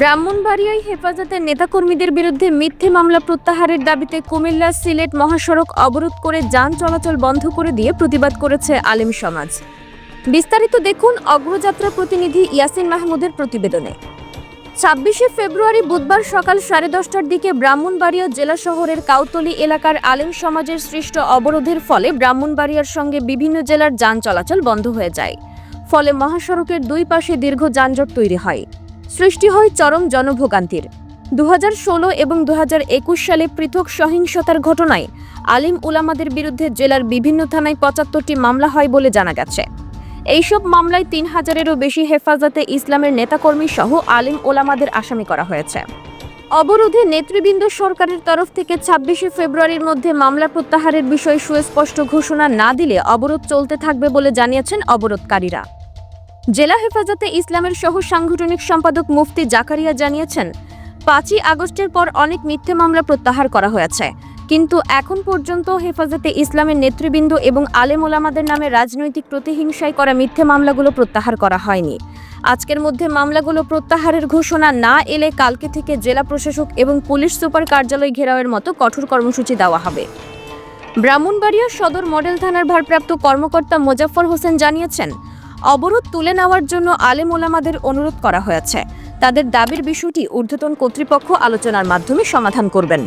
ব্রাহ্মণবাড়িয়ায় হেফাজতের নেতাকর্মীদের বিরুদ্ধে মিথ্যে মামলা প্রত্যাহারের দাবিতে কুমিল্লা সিলেট মহাসড়ক অবরোধ করে যান চলাচল বন্ধ করে দিয়ে প্রতিবাদ করেছে আলেম সমাজ। বিস্তারিত দেখুন অগ্রযাত্রা প্রতিনিধি ইয়াসিন মাহমুদের প্রতিবেদনে। ছাব্বিশে ফেব্রুয়ারি বুধবার সকাল সাড়ে দশটার দিকে ব্রাহ্মণবাড়িয়া জেলা শহরের কাউতলি এলাকার আলেম সমাজের সৃষ্ট অবরোধের ফলে ব্রাহ্মণবাড়িয়ার সঙ্গে বিভিন্ন জেলার যান চলাচল বন্ধ হয়ে যায়। ফলে মহাসড়কের দুই পাশে দীর্ঘ যানজট তৈরি হয়। সৃষ্টি হয় চরম জনভোগান্তির। দু হাজার ষোলো এবং দু হাজার একুশ সালে পৃথক সহিংসতার ঘটনায় আলিম উলামাদের বিরুদ্ধে জেলার বিভিন্ন থানায় পঁচাত্তরটি মামলা হয় বলে জানা গেছে। এইসব মামলায় তিন হাজারেরও বেশি হেফাজতে ইসলামের নেতাকর্মী সহ আলিম ওলামাদের আসামি করা হয়েছে। অবরোধে নেতৃবৃন্দ সরকারের তরফ থেকে ছাব্বিশে ফেব্রুয়ারির মধ্যে মামলা প্রত্যাহারের বিষয়ে সুস্পষ্ট ঘোষণা না দিলে অবরোধ চলতে থাকবে বলে জানিয়েছেন অবরোধকারীরা। জেলা হেফাজতে ইসলামের সহ সাংগঠনিক সম্পাদক মুফতি জাকারিয়া জানিয়েছেন, পাঁচই আগস্টের পর অনেক মিথ্যে মামলা প্রত্যাহার করা হয়েছে। কিন্তু এখন পর্যন্ত হেফাজতে ইসলামের নেতৃবৃন্দ এবং আলেম ওলামাদের নামে রাজনৈতিক প্রতিহিংসায় করা মিথ্যে মামলাগুলো প্রত্যাহার করা হয়নি। আজকের মধ্যে মামলাগুলো প্রত্যাহারের ঘোষণা না এলে কালকে থেকে জেলা প্রশাসক এবং পুলিশ সুপার কার্যালয় ঘেরাওয়ের মতো কঠোর কর্মসূচি দেওয়া হবে। ব্রাহ্মণবাড়িয়া সদর মডেল থানার ভারপ্রাপ্ত কর্মকর্তা মোজাফফর হোসেন জানিয়েছেন অবরোধ তুলে নেওয়ার জন্য আলেম ওলামাদের অনুরোধ করা হয়েছে। তাদের দাবির বিষয়টি ঊর্ধ্বতন কর্তৃপক্ষ আলোচনার মাধ্যমে সমাধান করবেন।